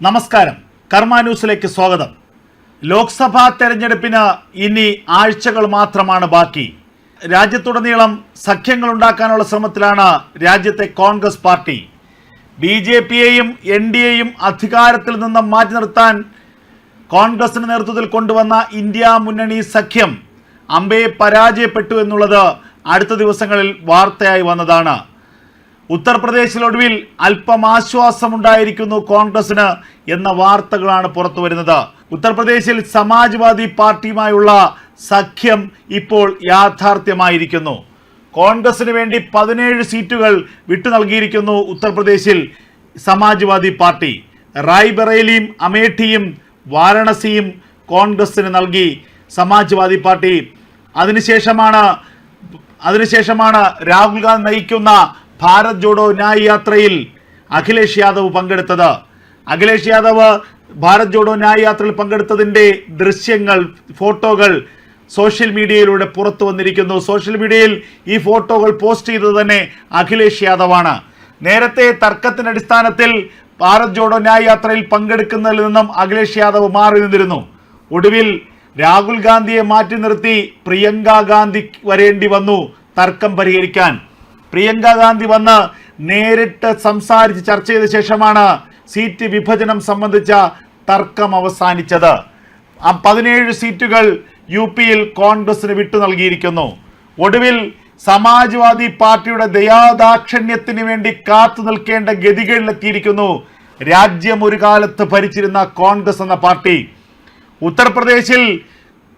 നമസ്കാരം. കർമ്മ ന്യൂസിലേക്ക് സ്വാഗതം. ലോക്സഭാ തെരഞ്ഞെടുപ്പിന് ഇനി ആഴ്ചകൾ മാത്രമാണ് ബാക്കി. രാജ്യത്തുടനീളം സഖ്യങ്ങൾ ഉണ്ടാക്കാനുള്ള ശ്രമത്തിലാണ് രാജ്യത്തെ കോൺഗ്രസ് പാർട്ടി. ബി ജെ പിയെയും എൻ ഡി എയും അധികാരത്തിൽ നിന്നും മാറ്റി നിർത്താൻ കോൺഗ്രസിന് നേതൃത്വത്തിൽ കൊണ്ടുവന്ന ഇന്ത്യ മുന്നണി സഖ്യം അമ്പയെ പരാജയപ്പെട്ടു എന്നുള്ളത് അടുത്ത ദിവസങ്ങളിൽ വാർത്തയായി വന്നതാണ്. ഉത്തർപ്രദേശിൽ ഒടുവിൽ അല്പം ആശ്വാസമുണ്ടായിരിക്കുന്നു കോൺഗ്രസിന് എന്ന വാർത്തകളാണ് പുറത്തു വരുന്നത്. ഉത്തർപ്രദേശിൽ സമാജ്വാദി പാർട്ടിയുമായുള്ള സഖ്യം ഇപ്പോൾ യാഥാർത്ഥ്യമായിരിക്കുന്നു. കോൺഗ്രസിന് വേണ്ടി പതിനേഴ് സീറ്റുകൾ വിട്ടു നൽകിയിരിക്കുന്നു ഉത്തർപ്രദേശിൽ സമാജ്വാദി പാർട്ടി. റായ്ബറേലിയും അമേഠിയും വാരണസിയും കോൺഗ്രസിന് നൽകി സമാജ്വാദി പാർട്ടി. അതിനുശേഷമാണ് അതിനുശേഷമാണ് രാഹുൽ ഗാന്ധി നയിക്കുന്ന ഭാരത് ജോഡോ ന്യായ് യാത്രയിൽ അഖിലേഷ് യാദവ് പങ്കെടുത്തത്. അഖിലേഷ് യാദവ് ഭാരത് ജോഡോ ന്യായ് യാത്രയിൽ പങ്കെടുത്തതിന്റെ ദൃശ്യങ്ങൾ ഫോട്ടോകൾ സോഷ്യൽ മീഡിയയിലൂടെ പുറത്തു വന്നിരിക്കുന്നു. സോഷ്യൽ മീഡിയയിൽ ഈ ഫോട്ടോകൾ പോസ്റ്റ് ചെയ്തത് തന്നെ അഖിലേഷ് യാദവാണ്. നേരത്തെ തർക്കത്തിന്റെ അടിസ്ഥാനത്തിൽ ഭാരത് ജോഡോ ന്യായ് യാത്രയിൽ പങ്കെടുക്കുന്നതിൽ നിന്നും അഖിലേഷ് യാദവ് മാറി നിന്നിരുന്നു. ഒടുവിൽ രാഹുൽ ഗാന്ധിയെ മാറ്റി നിർത്തി പ്രിയങ്ക ഗാന്ധി വരേണ്ടി വന്നു തർക്കം പരിഹരിക്കാൻ. പ്രിയങ്ക ഗാന്ധി വന്ന് നേരിട്ട് സംസാരിച്ച് ചർച്ച ചെയ്ത ശേഷമാണ് സീറ്റ് വിഭജനം സംബന്ധിച്ച തർക്കം അവസാനിച്ചത്. പതിനേഴ് സീറ്റുകൾ യു പിയിൽ കോൺഗ്രസിന് വിട്ടു നൽകിയിരിക്കുന്നു. ഒടുവിൽ സമാജ്വാദി പാർട്ടിയുടെ ദയാദാക്ഷിണ്യത്തിന് വേണ്ടി കാത്തു നിൽക്കേണ്ട ഗതികളിലെത്തിയിരിക്കുന്നു രാജ്യം ഒരു കാലത്ത് ഭരിച്ചിരുന്ന കോൺഗ്രസ് എന്ന പാർട്ടി. ഉത്തർപ്രദേശിൽ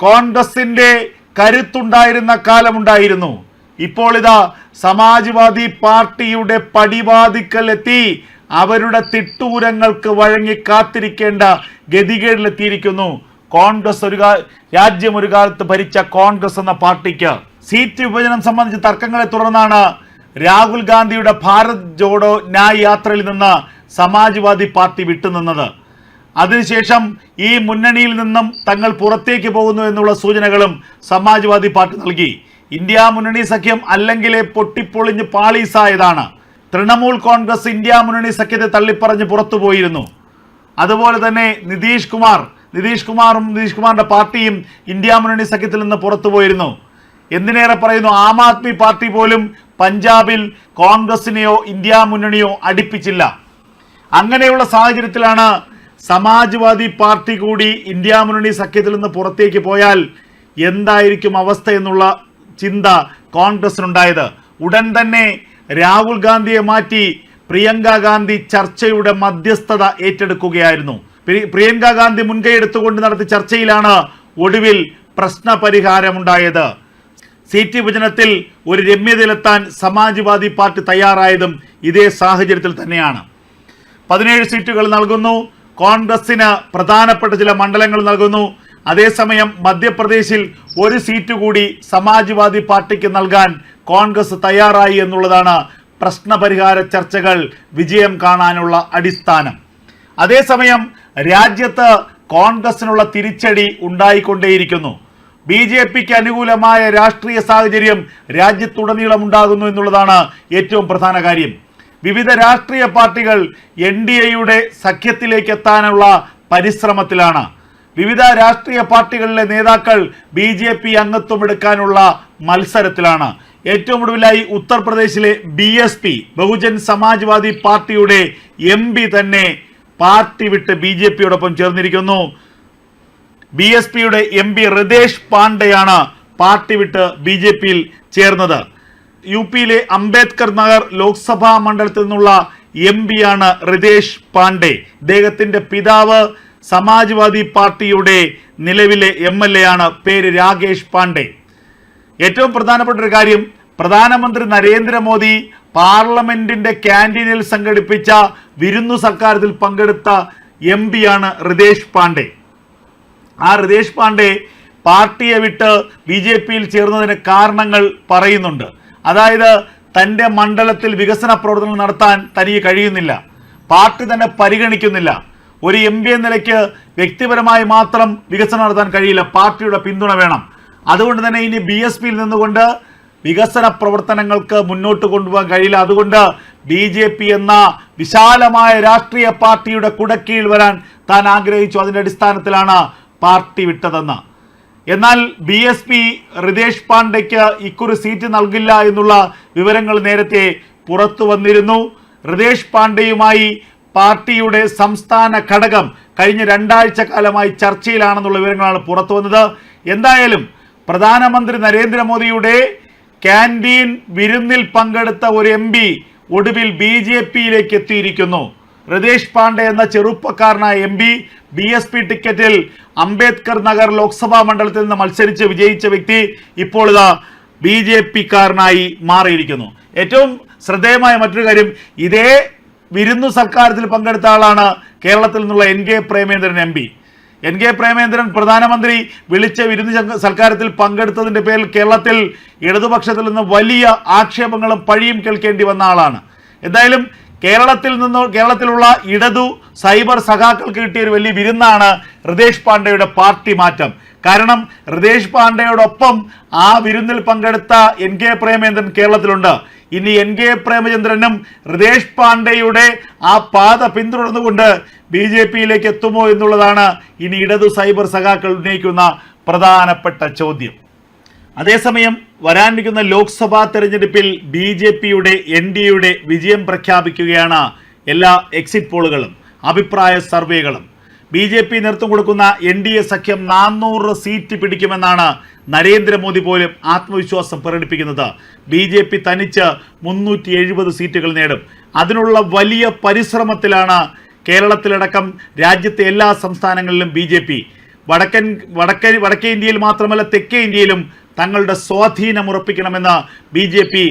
കോൺഗ്രസിന്റെ കരുത്തുണ്ടായിരുന്ന കാലമുണ്ടായിരുന്നു. ഇപ്പോൾ ഇതാ സമാജ്വാദി പാർട്ടിയുടെ പടിവാതിക്കൽ എത്തി അവരുടെ തിട്ടൂരങ്ങൾക്ക് വഴങ്ങി കാത്തിരിക്കേണ്ട ഗതികേടിലെത്തിയിരിക്കുന്നു. കോൺഗ്രസ് ഒരു രാജ്യം ഒരു കാലത്ത് ഭരിച്ച കോൺഗ്രസ് എന്ന പാർട്ടിക്ക്. സീറ്റ് വിഭജനം സംബന്ധിച്ച തർക്കങ്ങളെ തുടർന്നാണ് രാഹുൽ ഗാന്ധിയുടെ ഭാരത് ജോഡോ ന്യായ് യാത്രയിൽ നിന്ന് സമാജ്വാദി പാർട്ടി വിട്ടുനിന്നത്. അതിനുശേഷം ഈ മുന്നണിയിൽ നിന്നും തങ്ങൾ പുറത്തേക്ക് പോകുന്നു എന്നുള്ള സൂചനകളും സമാജ്വാദി പാർട്ടി നൽകി. ഇന്ത്യ മുന്നണി സഖ്യം അല്ലെങ്കിൽ പൊട്ടിപ്പൊളിഞ്ഞ് പാളീസായതാണ്. തൃണമൂൽ കോൺഗ്രസ് ഇന്ത്യ മുന്നണി സഖ്യത്തെ തള്ളിപ്പറഞ്ഞ് പുറത്തുപോയിരുന്നു. അതുപോലെ തന്നെ നിതീഷ് കുമാർ നിതീഷ് കുമാറും നിതീഷ് കുമാറിന്റെ പാർട്ടിയും ഇന്ത്യ മുന്നണി സഖ്യത്തിൽ നിന്ന് പുറത്തുപോയിരുന്നു. എന്തിനേറെ പറയുന്നു? ആം ആദ്മി പാർട്ടി പോലും പഞ്ചാബിൽ കോൺഗ്രസിനെയോ ഇന്ത്യ മുന്നണിയോ അടുപ്പിച്ചില്ല. അങ്ങനെയുള്ള സാഹചര്യത്തിലാണ് സമാജ്വാദി പാർട്ടി കൂടി ഇന്ത്യ മുന്നണി സഖ്യത്തിൽ നിന്ന് പുറത്തേക്ക് പോയാൽ എന്തായിരിക്കും അവസ്ഥ എന്നുള്ള ചിന്ത കോൺഗ്രസിനുണ്ടായത്. ഉടൻ തന്നെ രാഹുൽ ഗാന്ധിയെ മാറ്റി പ്രിയങ്ക ഗാന്ധി ചർച്ചയുടെ മധ്യസ്ഥത ഏറ്റെടുക്കുകയായിരുന്നു. പ്രി- പ്രിയങ്ക ഗാന്ധി മുൻകൈ എടുത്തുകൊണ്ട് നടത്തിയ ചർച്ചയിലാണ് ഒടുവിൽ പ്രശ്ന പരിഹാരമുണ്ടായത് സീറ്റ് വിഭജനത്തിൽ ഒരു രമ്യതയിലെത്താൻ സമാജ്വാദി പാർട്ടി തയ്യാറായതും ഇതേ സാഹചര്യത്തിൽ തന്നെയാണ്. പതിനേഴ് സീറ്റുകൾ നൽകുന്നു. കോൺഗ്രസിന് പ്രധാനപ്പെട്ട ചില മണ്ഡലങ്ങൾ നൽകുന്നു. അതേസമയം മധ്യപ്രദേശിൽ ഒരു സീറ്റ് കൂടി സമാജ്വാദി പാർട്ടിക്ക് നൽകാൻ കോൺഗ്രസ് തയ്യാറായി എന്നുള്ളതാണ് പ്രശ്നപരിഹാര ചർച്ചകൾ വിജയം കാണാനുള്ള അടിസ്ഥാനം. അതേസമയം രാജ്യത്ത് കോൺഗ്രസിനുള്ള തിരിച്ചടി ഉണ്ടായിക്കൊണ്ടേയിരിക്കുന്നു. ബി ജെ പിക്ക് അനുകൂലമായ രാഷ്ട്രീയ സാഹചര്യം രാജ്യത്തുടനീളം ഉണ്ടാകുന്നു എന്നുള്ളതാണ് ഏറ്റവും പ്രധാന കാര്യം. വിവിധ രാഷ്ട്രീയ പാർട്ടികൾ എൻ ഡി എയുടെ സഖ്യത്തിലേക്ക് എത്താനുള്ള പരിശ്രമത്തിലാണ്. വിവിധ രാഷ്ട്രീയ പാർട്ടികളിലെ നേതാക്കൾ ബി ജെ പി അംഗത്വം എടുക്കാനുള്ള മത്സരത്തിലാണ്. ഏറ്റവും ഒടുവിലായി ഉത്തർപ്രദേശിലെ B S P Bahujan Samajwadi party M P തന്നെ പാർട്ടി വിട്ട് ബി ജെ പിയോടൊപ്പം ചേർന്നിരിക്കുന്നു. ബി എസ് പിയുടെ എം പി ഹൃദേശ് പാണ്ഡെയാണ് പാർട്ടി വിട്ട് ബി ജെ പിയിൽ ചേർന്നത്. യു പിയിലെ അംബേദ്കർ നഗർ ലോക്സഭാ മണ്ഡലത്തിൽ നിന്നുള്ള എം പിയാണ് ഹൃദേശ് പാണ്ഡെ. ഇദ്ദേഹത്തിന്റെ പിതാവ് സമാജ്വാദി പാർട്ടിയുടെ നിലവിലെ എം എൽ എ ആണ് പേര് രാകേഷ് പാണ്ഡെ. ഏറ്റവും പ്രധാനപ്പെട്ട ഒരു കാര്യം പ്രധാനമന്ത്രി നരേന്ദ്രമോദി പാർലമെന്റിന്റെ ക്യാന്റീനിൽ സംഘടിപ്പിച്ച വിരുന്നു സൽക്കാരത്തിൽ പങ്കെടുത്ത എം പിയാണ് ഹൃദേശ് പാണ്ഡെ. ആ ഹൃദേശ് പാണ്ഡെ പാർട്ടിയെ വിട്ട് ബി ജെ പിയിൽ ചേർന്നതിന് കാരണങ്ങൾ പറയുന്നുണ്ട്. അതായത് തന്റെ മണ്ഡലത്തിൽ വികസന പ്രവർത്തനങ്ങൾ നടത്താൻ തനിക്ക് കഴിയുന്നില്ല. പാർട്ടി തന്നെ പരിഗണിക്കുന്നില്ല. ഒരു എം പി എന്ന നിലയ്ക്ക് വ്യക്തിപരമായി മാത്രം വികസനം നടത്താൻ കഴിയില്ല. പാർട്ടിയുടെ പിന്തുണ വേണം. അതുകൊണ്ട് തന്നെ ഇനി ബി എസ് പിയിൽ നിന്നുകൊണ്ട് വികസന പ്രവർത്തനങ്ങൾക്ക് മുന്നോട്ട് കൊണ്ടുപോകാൻ കഴിയില്ല. അതുകൊണ്ട് ബി ജെ പി എന്ന വിശാലമായ രാഷ്ട്രീയ പാർട്ടിയുടെ കുടക്കീഴിൽ വരാൻ താൻ ആഗ്രഹിച്ചു. അതിന്റെ അടിസ്ഥാനത്തിലാണ് പാർട്ടി വിട്ടതെന്ന്. എന്നാൽ ബി എസ് പി റിതേഷ് പാണ്ഡെക്ക് ഇക്കുറി സീറ്റ് നൽകില്ല എന്നുള്ള വിവരങ്ങൾ നേരത്തെ പുറത്തു വന്നിരുന്നു. റിതേഷ് പാണ്ഡെയുമായി പാർട്ടിയുടെ സംസ്ഥാന ഘടകം കഴിഞ്ഞ രണ്ടാഴ്ച കാലമായി ചർച്ചയിലാണെന്നുള്ള വിവരങ്ങളാണ് പുറത്തു വന്നത്. എന്തായാലും പ്രധാനമന്ത്രി നരേന്ദ്രമോദിയുടെ ക്യാന്റീൻ വിരുന്നിൽ പങ്കെടുത്ത ഒരു എം പി ഒടുവിൽ ബി ജെ പിയിലേക്ക് എത്തിയിരിക്കുന്നു. ഹൃദേശ് പാണ്ഡെ എന്ന ചെറുപ്പക്കാരനായ M P B S P ടിക്കറ്റിൽ അംബേദ്കർ നഗർ ലോക്സഭാ മണ്ഡലത്തിൽ നിന്ന് മത്സരിച്ച് വിജയിച്ച വ്യക്തി ഇപ്പോൾ ഇതാ ബി ജെ പിക്കാരനായി മാറിയിരിക്കുന്നു. ഏറ്റവും ശ്രദ്ധേയമായ മറ്റൊരു കാര്യം ഇതേ വിരുന്നു സൽക്കാരത്തിൽ പങ്കെടുത്ത ആളാണ് കേരളത്തിൽ നിന്നുള്ള N K Premachandran M P. N K Premachandran പ്രധാനമന്ത്രി വിളിച്ച വിരുന്ന് സൽക്കാരത്തിൽ പങ്കെടുത്തതിന്റെ പേരിൽ കേരളത്തിൽ ഇടതുപക്ഷത്തിൽ നിന്ന് വലിയ ആക്ഷേപങ്ങളും പഴിയും കേൾക്കേണ്ടി വന്ന ആളാണ്. എന്തായാലും കേരളത്തിൽ നിന്ന് കേരളത്തിലുള്ള ഇടതു സൈബർ സഖാക്കൾക്ക് കിട്ടിയ ഒരു വലിയ വിരുന്നാണ് ഹൃദേഷ് പാണ്ഡെയുടെ പാർട്ടി മാറ്റം. കാരണം ഹൃദേഷ് പാണ്ഡെയോടൊപ്പം ആ വിരുന്നിൽ പങ്കെടുത്ത എൻ കെ പ്രേമചന്ദ്രൻ കേരളത്തിലുണ്ട്. ഇനി എൻ കെ പ്രേമചന്ദ്രനും ഹൃദേഷ് പാണ്ഡെയുടെ ആ പാത പിന്തുടർന്നുകൊണ്ട് ബി ജെ പിയിലേക്ക് എത്തുമോ എന്നുള്ളതാണ് ഇനി ഇടതു സൈബർ സഖാക്കൾ ഉന്നയിക്കുന്ന പ്രധാനപ്പെട്ട ചോദ്യം. അതേസമയം വരാനിരിക്കുന്ന ലോക്സഭാ തെരഞ്ഞെടുപ്പിൽ ബി ജെ പിയുടെ എൻ ഡി എയുടെ വിജയം പ്രഖ്യാപിക്കുകയാണ് എല്ലാ എക്സിറ്റ് പോളുകളും അഭിപ്രായ സർവേകളും. ബി ജെ പി നേതൃത്വം കൊടുക്കുന്ന എൻ ഡി എ സഖ്യം നാനൂറ് സീറ്റ് പിടിക്കുമെന്നാണ് നരേന്ദ്രമോദി പോലും ആത്മവിശ്വാസം പ്രകടിപ്പിക്കുന്നത്. ബി ജെ പി തനിച്ച് മുന്നൂറ്റി എഴുപത് സീറ്റുകൾ നേടും. അതിനുള്ള വലിയ പരിശ്രമത്തിലാണ് കേരളത്തിലടക്കം രാജ്യത്തെ എല്ലാ സംസ്ഥാനങ്ങളിലും ബി ജെ പി. വടക്കൻ വടക്കൻ വടക്കേ ഇന്ത്യയിൽ മാത്രമല്ല തെക്കേ ഇന്ത്യയിലും തങ്ങളുടെ സ്വാധീനം ഉറപ്പിക്കണമെന്ന് B J P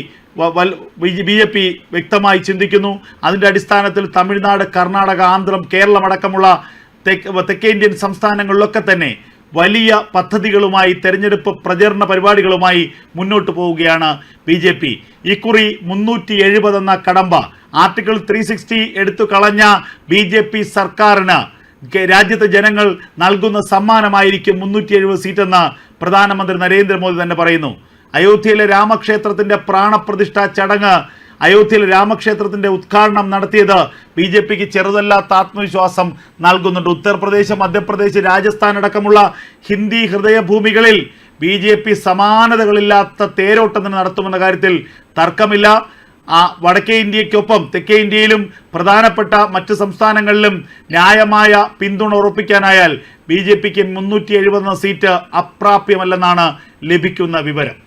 B J P വ്യക്തമായി ചിന്തിക്കുന്നു. അതിന്റെ അടിസ്ഥാനത്തിൽ തമിഴ്നാട് കർണാടക ആന്ധ്രം കേരളം അടക്കമുള്ള തെക്ക് ഇന്ത്യൻ സംസ്ഥാനങ്ങളിലൊക്കെ തന്നെ വലിയ പദ്ധതികളുമായി തെരഞ്ഞെടുപ്പ് പ്രചരണ പരിപാടികളുമായി മുന്നോട്ട് പോവുകയാണ് ബി ജെ പി. ഇക്കുറി മുന്നൂറ്റി എഴുപത് എന്ന കടമ്പ ആർട്ടിക്കിൾ ത്രീ സിക്സ്റ്റി എടുത്തു കളഞ്ഞ ബി ജെ പി സർക്കാരിന് രാജ്യത്തെ ജനങ്ങൾ നൽകുന്ന സമ്മാനമായിരിക്കും മുന്നൂറ്റി എഴുപത് സീറ്റെന്ന് പ്രധാനമന്ത്രി നരേന്ദ്രമോദി തന്നെ പറയുന്നു. അയോധ്യയിലെ രാമക്ഷേത്രത്തിന്റെ പ്രാണപ്രതിഷ്ഠ ചടങ്ങ് അയോധ്യയിലെ രാമക്ഷേത്രത്തിന്റെ ഉദ്ഘാടനം നടത്തിയത് ബി ജെ പിക്ക് ചെറുതല്ലാത്ത ആത്മവിശ്വാസം നൽകുന്നുണ്ട്. ഉത്തർപ്രദേശ് മധ്യപ്രദേശ് രാജസ്ഥാൻ അടക്കമുള്ള ഹിന്ദി ഹൃദയഭൂമികളിൽ ബി ജെ പി സമാനതകളില്ലാത്ത തേരോട്ടം തന്നെ നടത്തുമെന്ന കാര്യത്തിൽ തർക്കമില്ല. ആ വടക്കേ ഇന്ത്യക്കൊപ്പം തെക്കേ ഇന്ത്യയിലും പ്രധാനപ്പെട്ട മറ്റ് സംസ്ഥാനങ്ങളിലും ന്യായമായ പിന്തുണ ഉറപ്പിക്കാനായാൽ ബി ജെ പിക്ക് മുന്നൂറ്റി എഴുപത് സീറ്റ് അപ്രാപ്യമല്ലെന്നാണ് ലഭിക്കുന്ന വിവരം.